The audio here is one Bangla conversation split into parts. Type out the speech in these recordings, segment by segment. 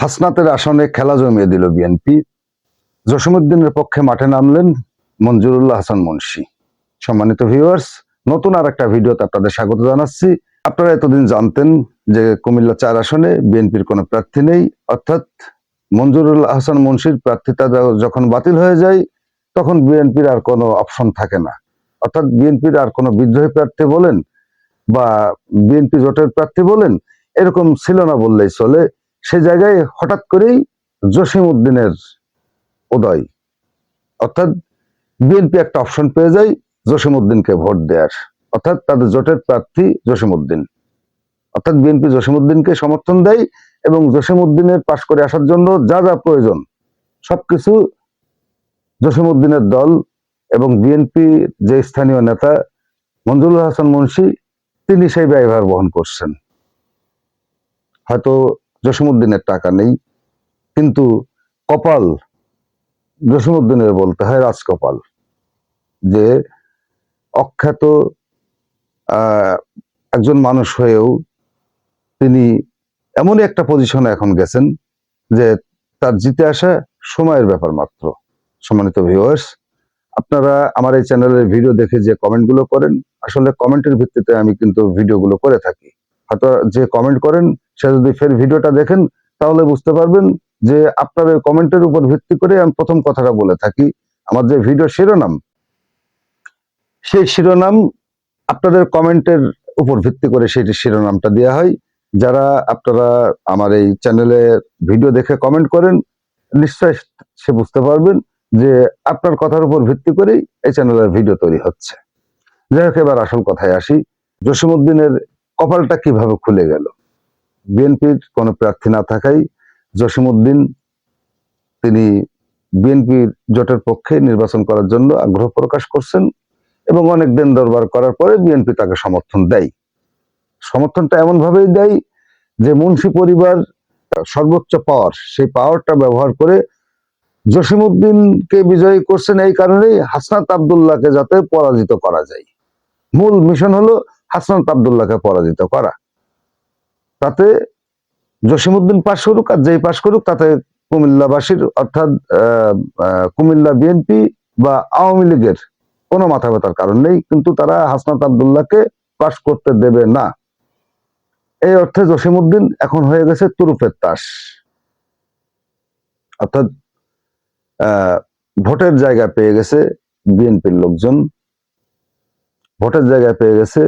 হাসনাতের আসনে খেলা জমিয়ে দিল বিএনপি। জসিমুদ্দিনের পক্ষে মাঠে নামলেন মঞ্জুরুল্লাহ হাসান মুন্সি। সম্মানিত ভিউয়ার্স নতুন আর একটা ভিডিওতে আপনাদের স্বাগত জানাচ্ছি। আপনারা এতদিন জানতেন যে কুমিল্লা চার আসনে বিএনপির কোনো প্রার্থী নেই। অর্থাৎ মঞ্জুরুল্লাহ হাসান মুন্সির প্রার্থিতা যখন বাতিল হয়ে যায়, তখন বিএনপির আর কোনো অপশন থাকে না। অর্থাৎ বিএনপির আর কোনো বিদ্রোহী প্রার্থী বলেন বা বিএনপি জোটের প্রার্থী বলেন, এরকম ছিল না বললেই চলে। সে জায়গায় হঠাৎ করেই জসিম উদ্দিনের উদয়। অর্থাৎ বিএনপি একটা অপশন পেয়ে যায়, জসিম উদ্দিনকে ভোট দেওয়ার অর্থাৎ তাদের জোটের প্রার্থী জসিম উদ্দিন। অর্থাৎ বিএনপি জসিম উদ্দিনকে সমর্থন দেয় এবং জসিম উদ্দিনের পাশ করে আসার জন্য যা যা প্রয়োজন, সবকিছু জসিম উদ্দিনের দল এবং বিএনপি যে স্থানীয় নেতা মঞ্জুরুল হাসান মুন্সি, তিনি সেই ব্যয়ভার বহন করছেন। হয়তো জসিমুদ্দিনের টাকা নেই। কিন্তু কপাল জসিমুদ্দিনের বলতে হয় রাজকপাল, যে অখ্যাত একজন মানুষ হয়েও তিনি এমনই একটা পজিশনে এখন গেছেন যে তার জিতে আসা সময়ের ব্যাপার মাত্র। সম্মানিত ভিউয়ার্স আপনারা আমার এই চ্যানেলের ভিডিও দেখে যে কমেন্টগুলো করেন, আসলে কমেন্টের ভিত্তিতে আমি কিন্তু ভিডিওগুলো করে থাকি। হয়তো যে কমেন্ট করেন, সে যদি ফের ভিডিওটা দেখেন, তাহলে বুঝতে পারবেন যে আপনার ওই কমেন্টের উপর ভিত্তি করে আমি প্রথম কথাটা বলে থাকি। আমার যে ভিডিও শিরোনাম, সেই শিরোনাম আপনাদের কমেন্টের উপর ভিত্তি করে সেটি শিরোনামটা দেওয়া হয়। যারা আপনারা আমার এই চ্যানেলে ভিডিও দেখে কমেন্ট করেন, নিশ্চয় সে বুঝতে পারবেন যে আপনার কথার উপর ভিত্তি করেই এই চ্যানেলের ভিডিও তৈরি হচ্ছে। যাই হোক, এবার আসল কথায় আসি। জসিমউদ্দিনের কপালটা কীভাবে খুলে গেল? বিএনপির কোনো প্রার্থী না থাকায় জসিমউদ্দিন তিনি বিএনপির জোটের পক্ষে নির্বাচন করার জন্য আগ্রহ প্রকাশ করছেন এবং অনেক দিন দরবার করার পরে বিএনপি তাকে সমর্থন দেয়। সমর্থনটা এমন ভাবেই দেয় যে মুন্সি পরিবার সর্বোচ্চ পাওয়ার, সেই পাওয়ারটা ব্যবহার করে জসিমউদ্দিনকে বিজয়ী করছেন এই কারণেই হাসনাত আবদুল্লাহকে যাতে পরাজিত করা যায়। মূল মিশন হলো হাসনাত আবদুল্লাহকে পরাজিত করা। তাতে জসিমউদ্দিন পাশ করুক আর যেই পাশ করুক, তাতে কুমিল্লাবাসীর অর্থাৎ কুমিল্লা বিএনপি বা আওয়ামী লীগের কোনো মাথা ব্যথার কারণ নেই, কিন্তু তারা হাসনাত আবদুল্লাহকে পাশ করতে দেবে না। এই অর্থে জসিমউদ্দিন এখন হয়ে গেছে তুরুপের তাস। অর্থাৎ ভোটের জায়গা পেয়ে গেছে বিএনপির লোকজন। ভোটের জায়গা পেয়ে গেছে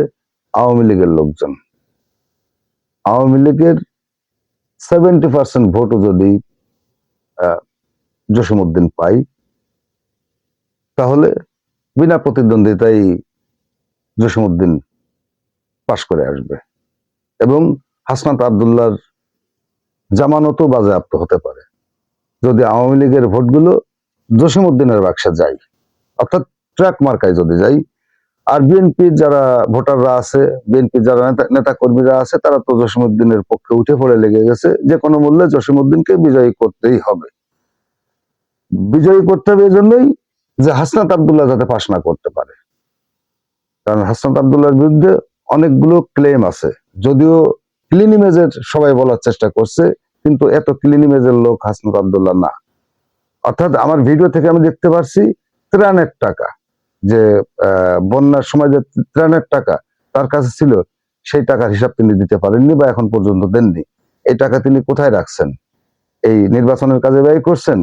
আওয়ামী লীগের লোকজন। আওয়ামী লীগের সেভেন্টি পার্সেন্ট ভোটও যদি আহ, জসিমউদ্দিন পাই তাহলে বিনা প্রতিদ্বন্দ্বিতাই জসিমউদ্দিন পাশ করে আসবে। এবং হাসনাত আবদুল্লার জামানতও বাজেয়াপ্ত হতে পারে। যদি আওয়ামী লীগের ভোটগুলো জসিমউদ্দিনের বাক্সে যায় অর্থাৎ ট্রাক মার্কায় যদি যাই আর বিএনপির যারা ভোটাররা আছে, বিএনপির যারা নেতা কর্মীরা আছে, তারা তো জসিমউদ্দিনের পক্ষে উঠে পড়ে লেগে গেছে। যে কোনো মূল্যে জসিমউদ্দিনকে বিজয়ী করতেই হবে। বিজয়ী করতে হবে এজন্যই যে হাসনাত আবদুল্লাহ যাতে পাশ না করতে পারে। কারণ হাসনাত আবদুল্লাহর বিরুদ্ধে অনেকগুলো ক্লেম আছে। যদিও ক্লিন ইমেজের সবাই বলার চেষ্টা করছে, কিন্তু এত ক্লিন ইমেজের লোক হাসনাত আবদুল্লাহ না। অর্থাৎ আমার ভিডিও থেকে আমি দেখতে পারছি ত্রাণের টাকা। যে বন্যার সময় যে ত্রাণের টাকা তার কাছে ছিল, সেই টাকার হিসাব তিনি দিতে পারেননি বা এখন পর্যন্ত দেননি। এই টাকা তিনি কোথায় রাখছেন? এই নির্বাচনের কাজে ব্যয় করছেন?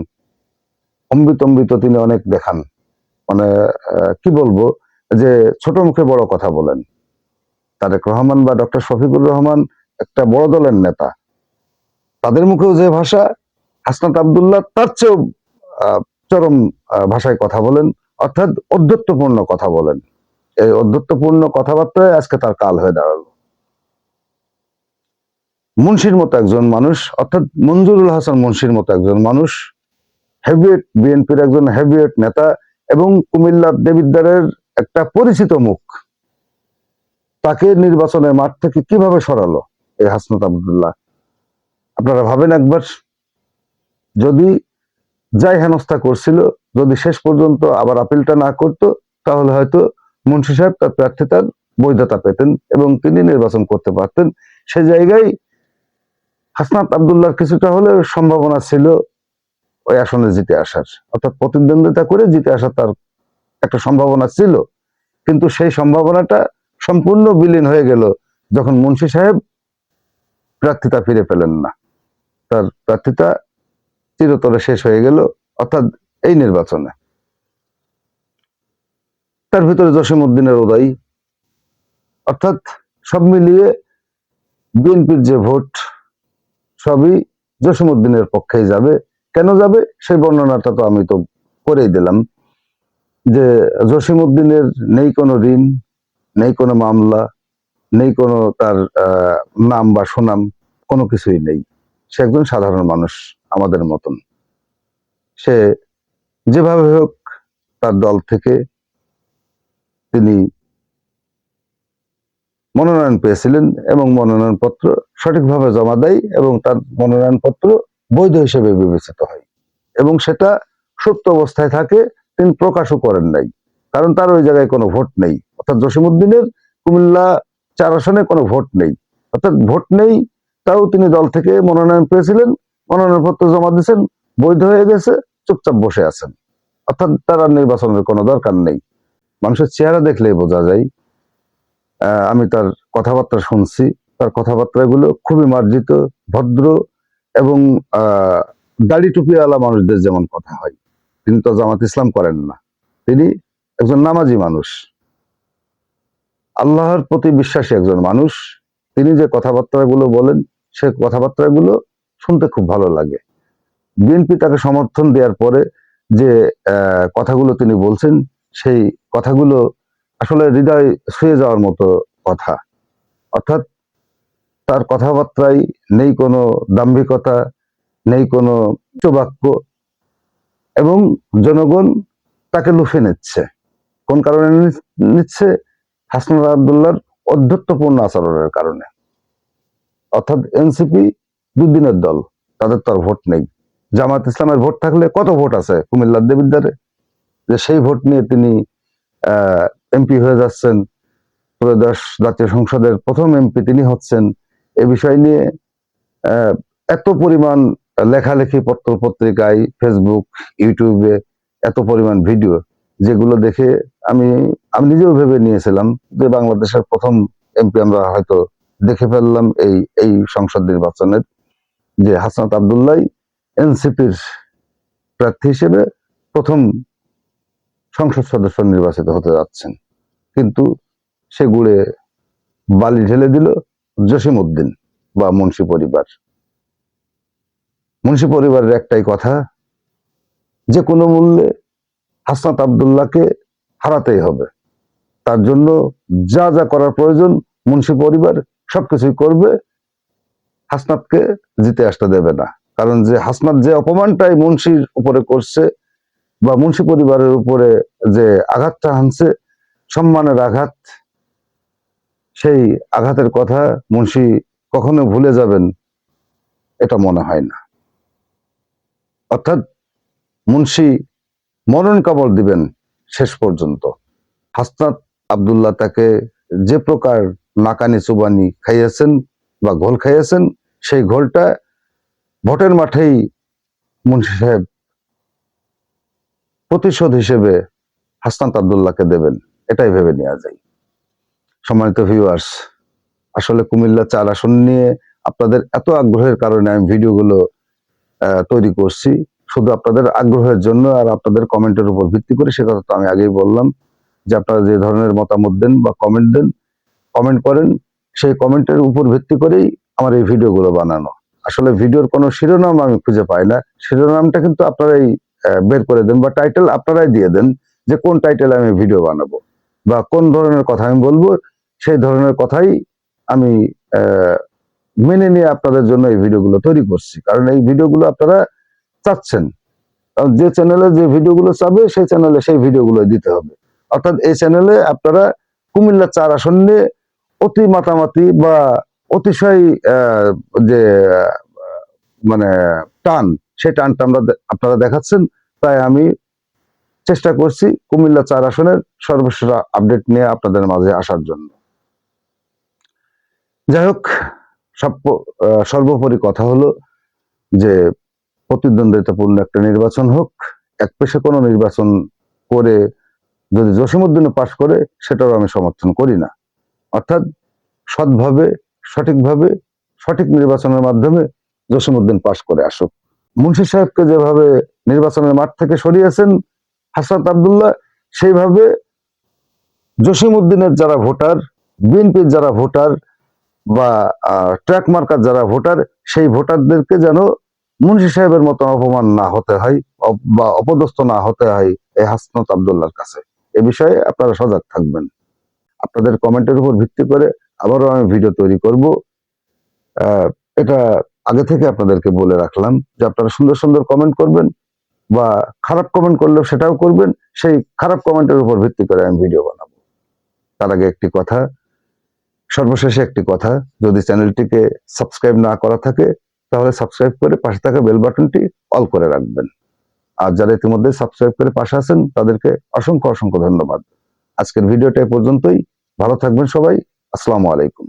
অম্বিত অম্বিত তিনি অনেক দেখান। মানে কি বলব? যে, ছোট মুখে বড় কথা বলেন। তারেক রহমান বা ডক্টর শফিকুর রহমান একটা বড় দলের নেতা। তাদের মুখেও যে ভাষা, হাসনাত আবদুল্লাহ তার চেয়েও চরম ভাষায় কথা বলেন। অর্থাৎ অধ্যত্বপূর্ণ কথা বলেন। এই অধ্যত্বপূর্ণ কথাবার্তায় আজকে তার কাল হয়ে দাঁড়াল। মুন্সির মতো একজন মানুষ, অর্থাৎ মঞ্জুরুল হাসান মুন্সির মতো একজন মানুষ, হেভিয়েট বিএনপির একজন হেভিয়েট নেতা এবং কুমিল্লার দেবিদ্বারের একটা পরিচিত মুখ। তাকে নির্বাচনের মাঠ থেকে কীভাবে সরালো এই হাসনাত আবদুল্লাহ? আপনারা ভাবেন একবার? যদি যাই হেনস্থা করছিল, যদি শেষ পর্যন্ত আবার আপিলটা না করতো, তাহলে হয়তো মুন্সি সাহেব তার প্রার্থিতার বৈধতা পেতেন এবং তিনি নির্বাচন করতে পারতেন। সে জায়গায় হাসনাত আবদুল্লাহর কিছুটা হলে সম্ভাবনা ছিল ওই আসনে জিতে আসার। অর্থাৎ প্রতিদ্বন্দ্বিতা করে জিতে আসার তার একটা সম্ভাবনা ছিল। কিন্তু সেই সম্ভাবনাটা সম্পূর্ণ বিলীন হয়ে গেল যখন মুন্সি সাহেব প্রার্থিতা ফিরে পেলেন না। তার প্রার্থিতা চিরতরে শেষ হয়ে গেল, অর্থাৎ এই নির্বাচনে। তার ভিতরে জসিম উদ্দিনের উদয়। অর্থাৎ সব মিলিয়ে বিএনপির যে ভোট, সবই জসিম উদ্দিনের পক্ষেই যাবে। কেন যাবে? সেই বর্ণনাটা তো আমি তো করেই দিলাম, যে জসিম উদ্দিনের নেই কোনো ঋণ, নেই কোনো মামলা, নেই কোনো তার নাম বা সুনাম, কোনো কিছুই নেই। সে একজন সাধারণ মানুষ। আমাদের মতন। সে যেভাবে হোক তার দল থেকে তিনি মনোনয়ন পেয়েছিলেন এবং মনোনয়নপত্র সঠিকভাবে জমা দেয় এবং তার মনোনয়নপত্র বৈধ হিসেবে বিবেচিত হয়। এবং সেটা সুপ্ত অবস্থায় থাকে, তিনি প্রকাশও করেন নাই। কারণ তার ওই জায়গায় কোনো ভোট নেই। অর্থাৎ জসিমুদ্দিনের কুমিল্লা চার আসনে কোনো ভোট নেই। অর্থাৎ ভোট নেই, তাও তিনি দল থেকে মনোনয়ন পেয়েছিলেন। মনোনয়নপত্র জমা দিয়েছেন, বৈধ হয়ে গেছে, চুপচাপ বসে আছেন। অর্থাৎ তার নির্বাচনের কোনো দরকার নেই। মানুষের চেহারা দেখলেই বোঝা যায়। আমি তার কথাবার্তা শুনছি। তার কথাবার্তাগুলো খুবই মার্জিত, ভদ্র এবং দাড়ি টুপিওয়ালা মানুষদের যেমন কথা হয়। তিনি তো জামাত ইসলাম করেন না। তিনি একজন নামাজি মানুষ। আল্লাহর প্রতি বিশ্বাসী একজন মানুষ। তিনি যে কথাবার্তাগুলো বলেন, সে কথাবার্তাগুলো শুনতে খুব ভালো লাগে। বিএনপি তাকে সমর্থন দেওয়ার পরে যে কথাগুলো তিনি বলছেন, সেই কথাগুলো আসলে হৃদয় ছুঁয়ে যাওয়ার মতো কথা। অর্থাৎ তার কথাবার্তায় নেই কোনো দাম্ভিকতা, নেই কোনো বাক্য এবং জনগণ তাকে লুফে নিচ্ছে। কোন কারণে নিচ্ছে? হাসনাত আবদুল্লাহর অধ্যত্বপূর্ণ আচরণের কারণে। অর্থাৎ এনসিপি দুদিনের দল, তাদের তো আর ভোট নেই। জামাত ইসলামের ভোট থাকলে কত ভোট আছে কুমিল্লার দেবিদ্বারে? যে সেই ভোট নিয়ে তিনি এমপি হয়ে যাচ্ছেন, ত্রয়োদশ জাতীয় সংসদের প্রথম এমপি তিনি হচ্ছেন। এ বিষয় নিয়ে এত পরিমাণ লেখালেখি পত্র পত্রিকায় ফেসবুক ইউটিউবে এত পরিমাণ ভিডিও, যেগুলো দেখে আমি আমি নিজেও ভেবে নিয়েছিলাম যে বাংলাদেশের প্রথম এমপি আমরা হয়তো দেখে ফেললাম এই এই সংসদ নির্বাচনের। যে হাসনাত আবদুল্লাহ এনসিপির প্রার্থী হিসেবে প্রথম সংসদ সদস্য নির্বাচিত হতে যাচ্ছেন। কিন্তু সে গুড়ে বালি ঢেলে দিল জসিম উদ্দিন বা মুন্সি পরিবার। মুন্সি পরিবারের একটাই কথা, যে কোনো মূল্যে হাসনাত আবদুল্লাহকে হারাতেই হবে। তার জন্য যা যা করার প্রয়োজন মুন্সি পরিবার সবকিছুই করবে। হাসনাতকে জিতে আসতে দেবে না। কারণ যে হাসনাত যে অপমানটাই মুন্সির উপরে করছে বা মুন্সি পরিবারের উপরে যে আঘাতটা হানছে, সম্মানের আঘাত, সেই আঘাতের কথা মুন্সি কখনো ভুলে যাবেন, এটা মনে হয় না। অর্থাৎ মুন্সি মরণ কামড় দিবেন শেষ পর্যন্ত। হাসনাত আবদুল্লাহ তাকে যে প্রকার নাকানি চুবানি খাইয়েছেন বা ঘোল খাইয়েছেন সেই ঘোলটা ভোটের মাঠেই মুন্সি সাহেব প্রতিশোধ হিসেবে হাসনাত আবদুল্লাহকে দেবেন, এটাই ভেবে নেওয়া যায়। সম্মানিত ভিউয়ার্স আসলে কুমিল্লা চার আসন নিয়ে আপনাদের এত আগ্রহের কারণে আমি ভিডিওগুলো তৈরি করছি। শুধু আপনাদের আগ্রহের জন্য আর আপনাদের কমেন্টের উপর ভিত্তি করে সে কথা তো আমি আগেই বললাম যে আপনারা যে ধরনের মতামত দেন বা কমেন্ট দেন কমেন্ট করেন, সেই কমেন্টের উপর ভিত্তি করেই আমার এই ভিডিওগুলো বানানো। আসলে ভিডিওর কোনো শিরোনাম আমি খুঁজে পাই না। শিরোনামটা কিন্তু আপনারাই বের করে দেন বা টাইটেল আপনারাই দিয়ে দেন যে কোন টাইটেলে আমি ভিডিও বানাবো বা কোন ধরনের কথা আমি বলব, সেই ধরনের কথাই আমি মেনে নিয়ে আপনাদের জন্য এই ভিডিওগুলো তৈরি করছি। কারণ এই ভিডিওগুলো আপনারা চাচ্ছেন। যে চ্যানেলে যে ভিডিওগুলো চাবে, সেই চ্যানেলে সেই ভিডিওগুলো দিতে হবে। অর্থাৎ এই চ্যানেলে আপনারা কুমিল্লা চার আসন অতি মাতামাতি বা অতিশয় যে মানে টান, সেই টানটা আমরা আপনারা দেখাচ্ছেন। তাই আমি চেষ্টা করছি কুমিল্লা চার আসনের সর্বশেষ আপডেট নিয়ে আপনাদের মাঝে আসার জন্য। যাই হোক, সব সর্বোপরি কথা হলো যে, প্রতিদ্বন্দ্বিতাপূর্ণ একটা নির্বাচন হোক, এক পেশে কোনো নির্বাচন করে যদি জসীমউদ্দিনে পাশ করে সেটাও আমি সমর্থন করি না। অর্থাৎ সৎভাবে সঠিকভাবে, সঠিক নির্বাচনের মাধ্যমে জসীমউদ্দিন পাশ করে আসুক। মুন্সি সাহেবকে যেভাবে নির্বাচনের মাঠ থেকে সরিয়েছেন হাসনাত আবদুল্লাহ, সেইভাবে জসীমউদ্দিনের যারা ভোটার, বিএনপির যারা ভোটার বা ট্র্যাক মার্কার যারা ভোটার, সেই ভোটারদেরকে যেন মুন্সি সাহেবের মতো অপমান না হতে হয় বা অপদস্থ না হতে হয় এই হাসনাত আবদুল্লাহর কাছে। এ বিষয়ে আপনারা সজাগ থাকবেন। আপনাদের কমেন্টের উপর ভিত্তি করে আবারও আমি ভিডিও তৈরি করব। এটা আগে থেকে আপনাদেরকে বলে রাখলাম যে আপনারা সুন্দর সুন্দর কমেন্ট করবেন বা খারাপ কমেন্ট করলেও সেটাও করবেন। সেই খারাপ কমেন্টের উপর ভিত্তি করে আমি ভিডিও বানাবো। তার আগে একটি কথা, সর্বশেষে একটি কথা, যদি চ্যানেলটিকে সাবস্ক্রাইব না করা থাকে, তাহলে সাবস্ক্রাইব করে পাশে থাকা বেল বাটনটি অল করে রাখবেন। আর যারা ইতিমধ্যে সাবস্ক্রাইব করে পাশে আছেন, তাদেরকে অসংখ্য অসংখ্য ধন্যবাদ। আজকের ভিডিওটা পর্যন্তই। ভালো থাকবেন সবাই। আসসালামু আলাইকুম।